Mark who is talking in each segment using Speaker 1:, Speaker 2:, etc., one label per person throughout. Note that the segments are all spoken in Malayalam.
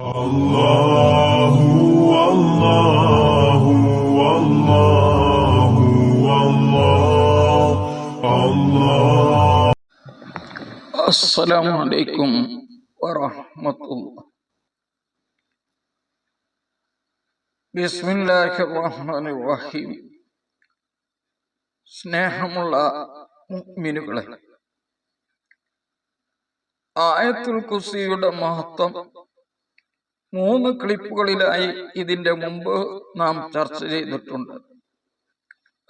Speaker 1: الله والله والله والله الله
Speaker 2: السلام عليكم ورحمة الله بسم الله الرحمن الرحيم സ്നേഹമുള്ള മുഅ്മിനുകളെ ആയത്തുൽ കുസിയുടെ മഹത്വം മൂന്ന് ക്ലിപ്പുകളിലായി ഇതിന്റെ മുമ്പ് നാം ചർച്ച ചെയ്തിട്ടുണ്ട്.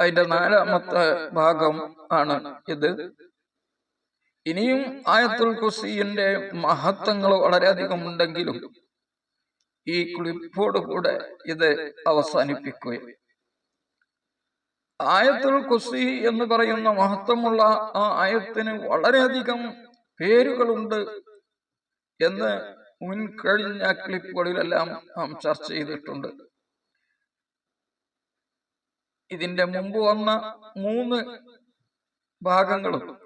Speaker 2: അതിന്റെ നാലാമത്തെ ഭാഗം ആണ് ഇത്. ഇനിയും ആയത്തുൽ കുസിന്റെ മഹത്വങ്ങൾ വളരെയധികം ഉണ്ടെങ്കിലും ഈ ക്ലിപ്പോട് കൂടെ ഇത് അവസാനിപ്പിക്കുകയും. ആയത്തുൽ കുസി എന്ന് പറയുന്ന മഹത്വമുള്ള ആ ആയത്തിന് വളരെയധികം പേരുകളുണ്ട് എന്ന് മുൻകഴിഞ്ഞ ക്ലിപ്പുകളിലെല്ലാം നാം ചർച്ച ചെയ്തിട്ടുണ്ട്. ഇതിന്റെ മുമ്പ് വന്ന മൂന്ന് ഭാഗങ്ങളും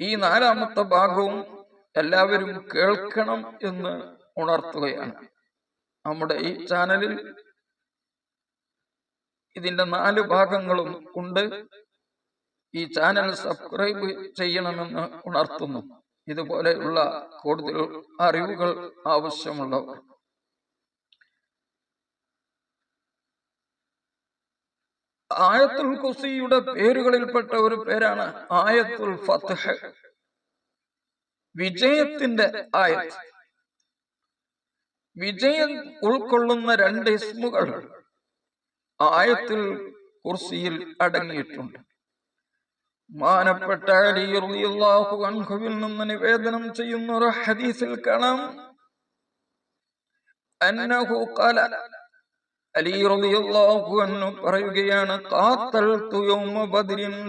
Speaker 2: ഈ നാലാമത്തെ ഭാഗവും എല്ലാവരും കേൾക്കണം എന്ന് ഉണർത്തുകയാണ്. നമ്മുടെ ഈ ചാനലിൽ ഇതിന്റെ നാല് ഭാഗങ്ങളും ഉണ്ട്. ഈ ചാനൽ സബ്സ്ക്രൈബ് ചെയ്യണമെന്ന് ഉണർത്തുന്നു. ഇതുപോലെയുള്ള കൂടുതൽ അറിവുകൾ ആവശ്യമുള്ളവർ ആയത്തുൽ കുസിയുടെ പേരുകളിൽപ്പെട്ട ഒരു പേരാണ് ആയത്തുൽ ഫത്ഹ്. വിജയത്തിന്റെ ആയത്ത്. വിജയം ഉൾക്കൊള്ളുന്ന രണ്ട് ഇസ്മുകൾ ആയത്തിൽ കുർസിയിൽ അടങ്ങിയിട്ടുണ്ട്. മാനപ്പെട്ട അലിഹു അൻഹുവിൽ നിന്ന് നിവേദനം ചെയ്യുന്ന ഒരു ഹദീസിൽ കാണാം. അന്നഹു അലി റളിയല്ലാഹു അൻഹു പറയുകയാണ് ഖാത്തൽതു യൗമ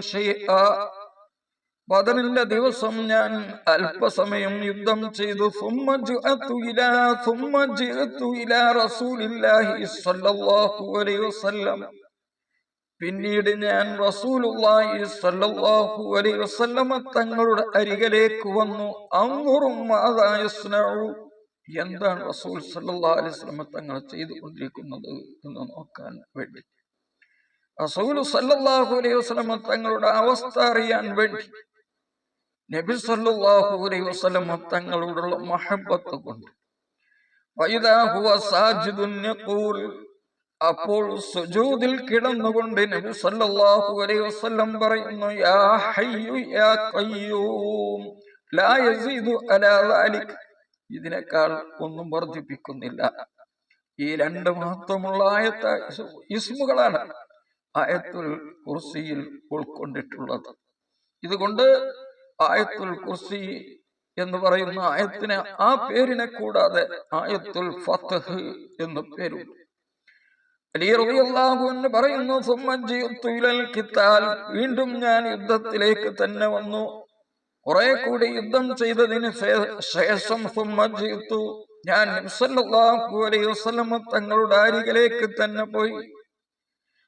Speaker 2: ഷൈഅ. ദിവസം ഞാൻ അല്പസമയം യുദ്ധം ചെയ്തു. സുമ്മ ഇലാ ഇലാ റസൂലില്ലാഹി സ്വല്ലല്ലാഹു അലൈഹി വസല്ലം. പിന്നീട് ഞാൻ റസൂലുള്ളാഹി സ്വല്ലല്ലാഹു അലൈഹി വസല്ലമ തങ്ങളുടെ അരികിലേക്ക് വന്നു. അംറും മാദാ യസ്നഉ. എന്താണ് റസൂൽ സല്ലല്ലാഹു അലൈഹി വസല്ലമ തങ്ങൾ ചെയ്തുകൊണ്ടിരിക്കുന്നത് എന്ന് നോക്കാൻ വേണ്ടി. റസൂൽ സല്ലല്ലാഹു അലൈഹി വസല്ലമ തങ്ങളുടെ അവസ്ഥ അറിയാൻ വേണ്ടി നബി സല്ലല്ലാഹു അലൈഹി വസല്ലമ തങ്ങളോടുള്ള മഹബ്ബത്ത് കൊണ്ട്. വൈദാ ഹുവ സാജിദുൻ യഖൂൽ അപ്പോൾ സുജൂദിൽ കിടന്നുകൊണ്ട് നബി സല്ലല്ലാഹു അലൈഹി വസല്ലം പറയുന്നു യാ ഹയ്യു യാ ഖയ്യൂം ലാ യസീദു അലാ ദാലിക്. ഇതിനേക്കാൾ ഒന്നും വർദ്ധിപ്പിക്കുന്നില്ല. ഈ രണ്ട് മഹത്വമുള്ള ആയത്ത ഇസ്മുകളാണ് ആയത്തുൽ കുർസിയിൽ ഉൾക്കൊണ്ടിട്ടുള്ളത്. ഇതുകൊണ്ട് ആയത്തുൽ കുർസി എന്ന് പറയുന്ന ആയത്തിന് ആ പേരിനെ കൂടാതെ ആയത്തുൽ ഫത്ഹ് എന്ന് പേരുണ്ട്. അലി അൻഹു പറയുന്നു. വീണ്ടും ഞാൻ യുദ്ധത്തിലേക്ക് തന്നെ വന്നു. കുറെ കൂടി യുദ്ധം ചെയ്തതിന് ശേഷം സുമ്മജിത്തു ഞാൻ വസല്ലമ തങ്ങളുടെ അരികിലേക്ക് തന്നെ പോയി.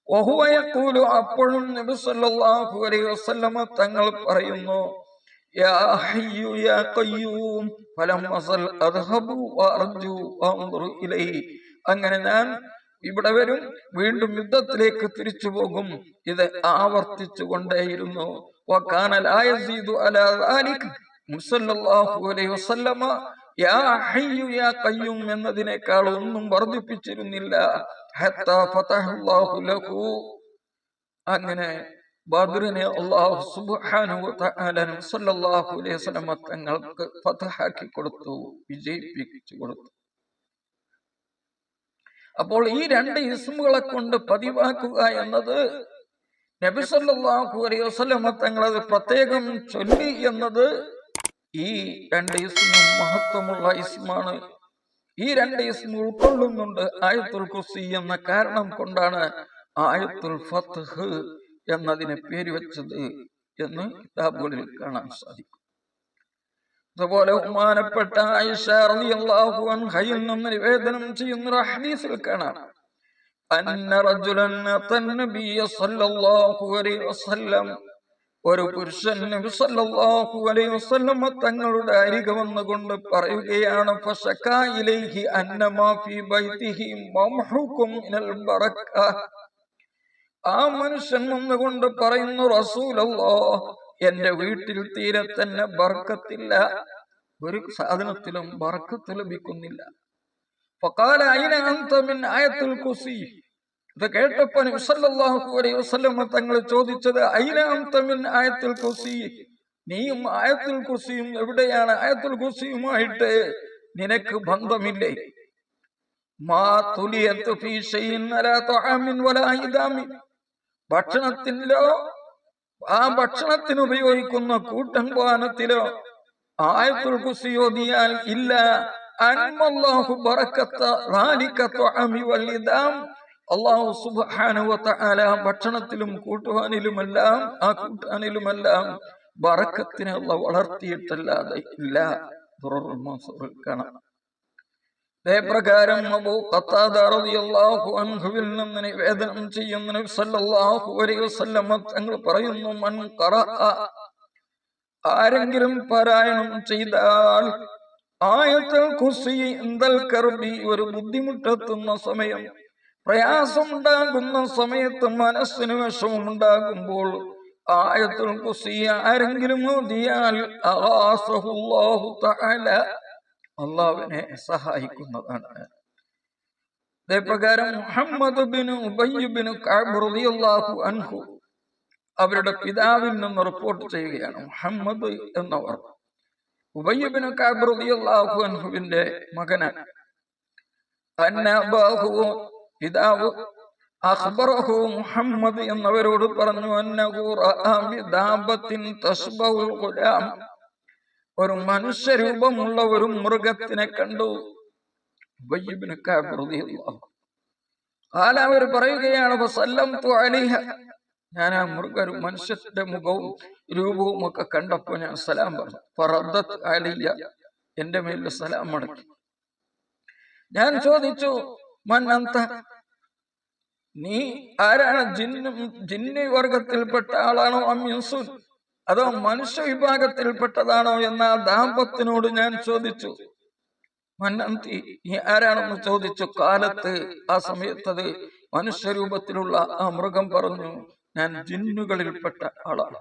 Speaker 2: വഹുവ യഖൂലു അപ്പോഴും നബി സല്ലല്ലാഹു അലൈഹി വസല്ലമ തങ്ങൾ പറയുന്നു ഹയ്യു യാ ഖയ്യൂം ഫലം അസൽ അദ്ഹബു വഅർജു വഅൻദുറു ഇലൈഹി. അങ്ങനെ ഞാൻ ഇവിടെ വരും വീണ്ടും യുദ്ധത്തിലേക്ക് തിരിച്ചു പോകും. ഇത് ആവർത്തിച്ചു കൊണ്ടേയിരുന്നു. എന്നതിനേക്കാൾ ഒന്നും വർദ്ധിപ്പിച്ചിരുന്നില്ല. അങ്ങനെ അലൈഹി വസല്ലമ തങ്ങൾക്ക് കൊടുത്തു വിജയിപ്പിച്ചു കൊടുത്തു. അപ്പോൾ ഈ രണ്ട് ഇസ്മുകളെ കൊണ്ട് പതിവാക്കുക എന്നത് നബി സല്ലല്ലാഹു അലൈഹി വസല്ലമ തങ്ങളത് പ്രത്യേകം ചൊല്ലി എന്നത് ഈ രണ്ട് ഇസ്മും മഹത്വമുള്ള ഇസ്മാണ്. ഈ രണ്ട് ഇസ്മ ഉൾക്കൊള്ളുന്നുണ്ട് ആയത്തുൽ ഖുസി എന്ന കാരണം കൊണ്ടാണ് ആയത്തുൽ ഫത്ഹ് എന്നതിന് പേര് വെച്ചത് എന്ന് കിതാബുകളിൽ കാണാൻ സാധിക്കും. അതുപോലെ ഉമാനപ്പെട്ട നിവേദനം ചെയ്യുന്ന ഒരു ഹദീസിൽ കാണാം. ഒരു പുരുഷൻ തങ്ങളുടെ അരികെ വന്നുകൊണ്ട് പറയുകയാണ് ആ മനുഷ്യൻ വന്നുകൊണ്ട് പറയുന്നു റസൂലല്ലോ എന്റെ വീട്ടിൽ തീരെ തന്നെ ബർക്കത്തില്ല. ഒരു സാധനത്തിലും ബർക്കത്ത് ലഭിക്കുന്നില്ല. ഇത് കേട്ടപ്പോൾ തങ്ങൾ ചോദിച്ചത് ആയത്തുൽ കുർസി? നീയും ആയത്തുൽ കുസിയും എവിടെയാണ്? ആയത്തുൽ കുസിയുമായിട്ട് നിനക്ക് ബന്ധമില്ലേ? ഭക്ഷണത്തിലോ ആ ഭക്ഷണത്തിന് ഉപയോഗിക്കുന്ന കൂട്ടൻ പാനത്തിലോ ആയത്തുൽ കുർസി ഓതിയാൽ ഇല്ല. അൻമല്ലാഹു ബറക്കത്ത റാലിക തുഅമി വൽ ഇദാം അള്ളാഹു സുബ്ഹാനഹു വതആല ഭക്ഷണത്തിലും കൂട്ടുവാനിലുമെല്ലാം ആ കൂട്ടാനിലുമെല്ലാം ബറക്കത്തിനെ അള്ളാഹ് വളർത്തിയിട്ടല്ലാതെ ഇല്ല. ദുററുൽ മൻസൂറിൽ കാണാം. അബൂ അൻഹുവിൽ നിന്ന് നിവേദനം നബി സല്ലല്ലാഹു അലൈഹി വസല്ലമ തങ്ങൾ പറയുന്നു മൻ ഖറഅ ആരെങ്കിലും പാരായണം ചെയ്താൽ ഒരു ബുദ്ധിമുട്ടെത്തുന്ന സമയം പ്രയാസമുണ്ടാകുന്ന സമയത്ത് മനസ്സിന് വിഷമമുണ്ടാകുമ്പോൾ ആയത്തുൽ കുസി ആരെങ്കിലും ഓതിയാൽ തആല അള്ളാഹുവിനെ സഹായിക്കുന്നതാണ്. അതേപ്രകാരം മുഹമ്മദ് ബിൻ ഉബയ്യ് ബിൻ കഅബ് റളിയല്ലാഹു അൻഹു അവരുടെ പിതാവിൽ നിന്ന് റിപ്പോർട്ട് ചെയ്യുകയാണ്. മുഹമ്മദ് എന്നവർ. ഉബയ്യ് ബിൻ കഅബ് റളിയല്ലാഹു അൻഹുവിന്റെ മകനാണ്. പിതാവ് അഖ്ബറഹു മുഹമ്മദ് എന്നവരോട് പറഞ്ഞു അന്നഹു റഅ ബിദാബത്തിൻ തസ്ബഹുൽ ഗുലാം. ഒരു മനുഷ്യരൂപമുള്ള ഒരു മൃഗത്തിനെ കണ്ടു. ആലാവർ പറയുകയാണ് ഞാൻ ആ മൃഗ ഒരു മനുഷ്യന്റെ മുഖവും രൂപവും ഒക്കെ കണ്ടപ്പോ ഞാൻ സലാം പറഞ്ഞു. പറദത്ത് അലിയ എന്റെ മേലിൽ സലാം മടക്കി ഞാൻ ചോദിച്ചു മൻ അന്ത? നീ ആരാണ്? ജിന്നും ജിന്നി വർഗത്തിൽപ്പെട്ട ആളാണോ? അമ്യുസുൻ അതോ മനുഷ്യ വിഭാഗത്തിൽപ്പെട്ടതാണോ എന്ന ദാമ്പത്തിനോട് ഞാൻ ചോദിച്ചു. മന്നന്തി നീ ആരാണെന്ന് ചോദിച്ചു. കാലത്ത് ആ സമയത്തത് മനുഷ്യരൂപത്തിലുള്ള ആ മൃഗം പറഞ്ഞു ഞാൻ ജിന്നുകളിൽപ്പെട്ട ആളാണ്.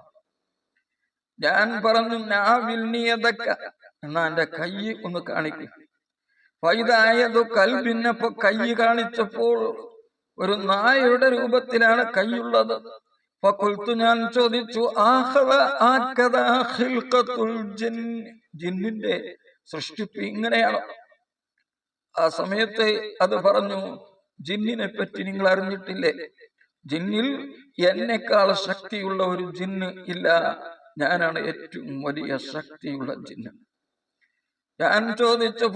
Speaker 2: ഞാൻ പറഞ്ഞു നാവിൽ നീയതക്ക എന്നാ എന്റെ കൈ ഒന്ന് കാണിക്കും. വൈതായതു കൽബിന്നപ്പോ കൈ കാണിച്ചപ്പോൾ ഒരു നായയുടെ രൂപത്തിലാണ് കൈയുള്ളത്. ഫഖുൽത്തു ഞാൻ ചോദിച്ചു. ജിൻ. ജിന്നിന്റെ സൃഷ്ടിപ്പ് ഇങ്ങനെയാണോ. ആ സമയത്ത് അത് പറഞ്ഞു ജിന്നിനെ പറ്റി നിങ്ങൾ അറിഞ്ഞിട്ടില്ലേ? ജിന്നിൽ എന്നെക്കാൾ ശക്തിയുള്ള ഒരു ജിന്ന് ഇല്ല. ഞാനാണ് ഏറ്റവും വലിയ ശക്തിയുള്ള ജിന്ന്. ഞാൻ ചോദിച്ചു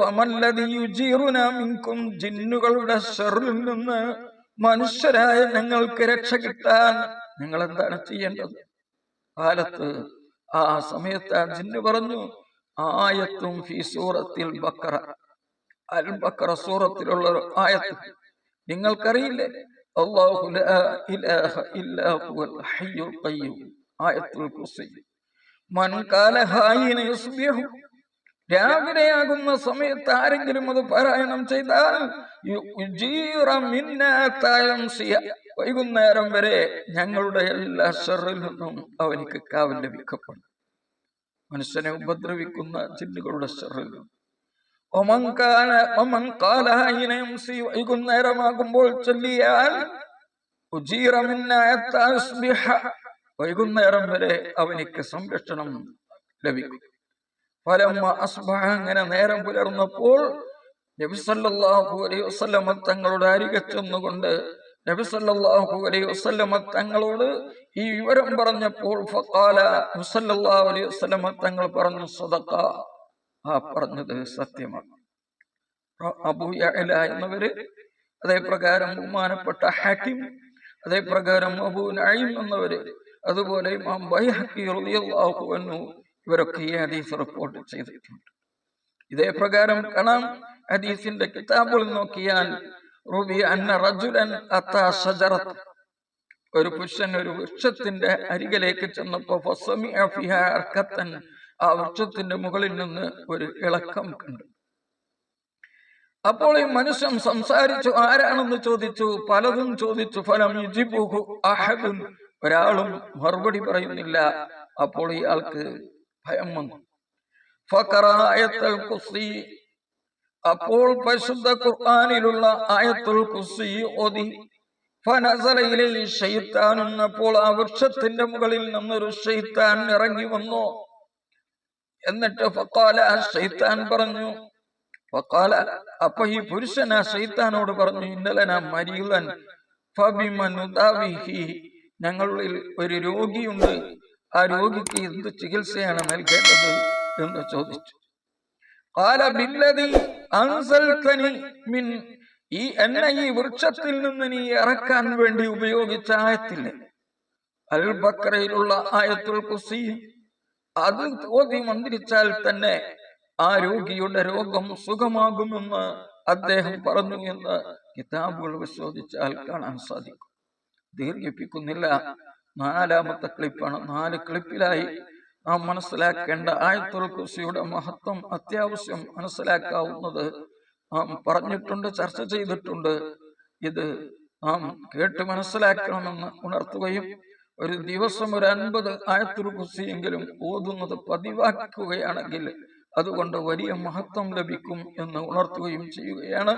Speaker 2: ജിന്നുകളുടെ ഷെറിൽ നിന്ന് മനുഷ്യരായ ഞങ്ങൾക്ക് രക്ഷ കിട്ടാൻ നിങ്ങൾ എന്താണ് ചെയ്യേണ്ടത്? കാലത്ത് ആ സമയത്ത് ജിന്ന് പറഞ്ഞു ആയത്തും ഫി സൂറത്തിൽ ബക്കറ. അൽ ബക്കറ സൂറത്തിലുള്ള ഒരു ആയത്ത്. നിങ്ങൾക്കറിയില്ലേ? അള്ളാഹു ആയത്തുൽ രാവിലെയാകുന്ന സമയത്ത് ആരെങ്കിലും അത് പാരായണം ചെയ്താൽ. വൈകുന്നേരം വരെ ഞങ്ങളുടെ എല്ലാ ഷെറിൽ നിന്നും അവനിക്ക് കാവൽ ലഭിക്കപ്പെടും മനുഷ്യനെ ഉപദ്രവിക്കുന്ന ചിന്തകളുടെ ഷെറിൽ നിന്നും. വൈകുന്നേരമാകുമ്പോൾ ചൊല്ലിയാൽ. വൈകുന്നേരം വരെ അവനിക്ക് സംരക്ഷണം ലഭിക്കും അങ്ങനെ നേരം പുലർന്നപ്പോൾ നബിസല്ലാഹു അലൈഹി വസല്ലമ തങ്ങളുടെ അരികെ നബിസല്ലാഹു അലൈഹി വസല്ലമ തങ്ങളോട് ഈ വിവരം പറഞ്ഞപ്പോൾ നബി അലൈഹി വസല്ലമ തങ്ങൾ പറഞ്ഞു സദഖ. ആ പറഞ്ഞത് സത്യമാണ്. അബൂ യഅല എന്നവര് അതേപ്രകാരം ബഹുമാനപ്പെട്ട ഹാക്കിം അതേപ്രകാരം അബു നഈം എന്നവര് അതുപോലെ ഇമാം റളിയല്ലാഹു അൻഹു ഇവരൊക്കെ ഈ ഹദീസ് റിപ്പോർട്ട് ചെയ്തിട്ടുണ്ട്. ഇതേ പ്രകാരം കാണാം ഹദീസിന്റെ കിതാബുകൾ നോക്കിയാൽ റുബി അന്ന റജുലൻ അത്താ ഒരു പുരുഷൻ ഒരു വൃക്ഷത്തിന്റെ അരികിലേക്ക് ചെന്നപ്പോ അർക്കത്തൻ ആ വൃക്ഷത്തിന്റെ മുകളിൽ നിന്ന് ഒരു ഇളക്കം കണ്ടു. അപ്പോൾ ഈ മനുഷ്യൻ സംസാരിച്ചു ആരാണെന്ന് ചോദിച്ചു? പലതും ചോദിച്ചു ഫലം ഒരാളും മറുപടി പറയുന്നില്ല. അപ്പോൾ ഇയാൾക്ക് ഭയം വന്നു ഫഖറ ആയത്തുൽ അപ്പോൾ പരിശുദ്ധ ഖുർആനിലുള്ള ആയത്തുൽ കുസി ഓതി. ഫനസല ഷെയ്ത്താൻ എന്നപ്പോൾ ആ വൃക്ഷത്തിന്റെ മുകളിൽ നിന്നൊരു ഷെയ്ത്താൻ ഇറങ്ങി വന്നു. എന്നിട്ട് ഫക്കാല ഷെയ്ത്താൻ പറഞ്ഞു ഫക്കാല അപ്പൊ ഈ പുരുഷൻ ആ ഷെയ്ത്താനോട് പറഞ്ഞു ഇന്നലന മരീലൻ ഫബിമനുദാവിഹി ഞങ്ങളിൽ ഒരു രോഗിയുണ്ട് ആ രോഗിക്ക് എന്ത് ചികിത്സയാണ് നൽകേണ്ടത് എന്ന് ചോദിച്ചു. ഈ എന്നെ ഈ വൃക്ഷത്തിൽ നിന്ന് നീ ഇറക്കാൻ വേണ്ടി ഉപയോഗിച്ച ആയത്തില്ലേ. അൽ ബക്രയിലുള്ള ആയത്തുൽ കുസി അത് ഓതി മന്ത്രിച്ചാൽ തന്നെ ആ രോഗിയുടെ രോഗം സുഖമാകുമെന്ന് അദ്ദേഹം പറഞ്ഞു എന്ന് കിതാബുകൾ പരിശോധിച്ചാൽ കാണാൻ സാധിക്കും. ദീർഘിപ്പിക്കുന്നില്ല. നാലാമത്തെ ക്ലിപ്പാണ്. നാല് ക്ലിപ്പിലായി നാം മനസ്സിലാക്കേണ്ട ആയത്തുൽ കുസിയുടെ മഹത്വം അത്യാവശ്യം മനസ്സിലാക്കാവുന്നത് നാം പറഞ്ഞിട്ടുണ്ട് ചർച്ച ചെയ്തിട്ടുണ്ട്. ഇത് നാം കേട്ട് മനസ്സിലാക്കണമെന്ന് ഉണർത്തുകയും ഒരു ദിവസം ഒരു അൻപത് ആയത്തുൽ കുസിയെങ്കിലും ഓതുന്നത് പതിവാക്കുകയാണെങ്കിൽ അതുകൊണ്ട് വലിയ മഹത്വം ലഭിക്കും എന്ന് ഉണർത്തുകയും ചെയ്യുകയാണ്.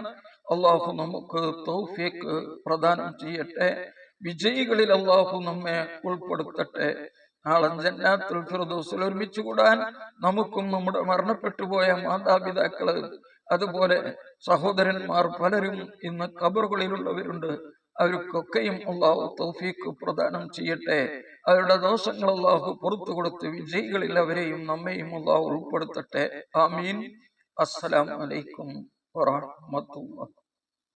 Speaker 2: അള്ളാഹു നമുക്ക് തൗഫീഖ് പ്രദാനം ചെയ്യട്ടെ. വിജയികളിൽ അള്ളാഹു നമ്മെ ഉൾപ്പെടുത്തട്ടെ. നാളെ ജന്നാത്തുൽ ഫിറദോസിൽ ഒരുമിച്ച് കൂടാൻ നമുക്കും നമ്മുടെ മരണപ്പെട്ടു പോയ മാതാപിതാക്കൾ അതുപോലെ സഹോദരന്മാർ പലരും ഇന്ന് കബറുകളിലുള്ളവരുണ്ട് അവർക്കൊക്കെയും അള്ളാഹു തൗഫീഖ് പ്രദാനം ചെയ്യട്ടെ. അവരുടെ ദോഷങ്ങൾ അള്ളാഹു പുറത്തു കൊടുത്ത് വിജയികളിൽ അവരെയും നമ്മയും അള്ളാഹു ഉൾപ്പെടുത്തട്ടെ. ആമീൻ. അസ്സലാം വലൈക്കും വറഹ്മത്തുള്ളാഹി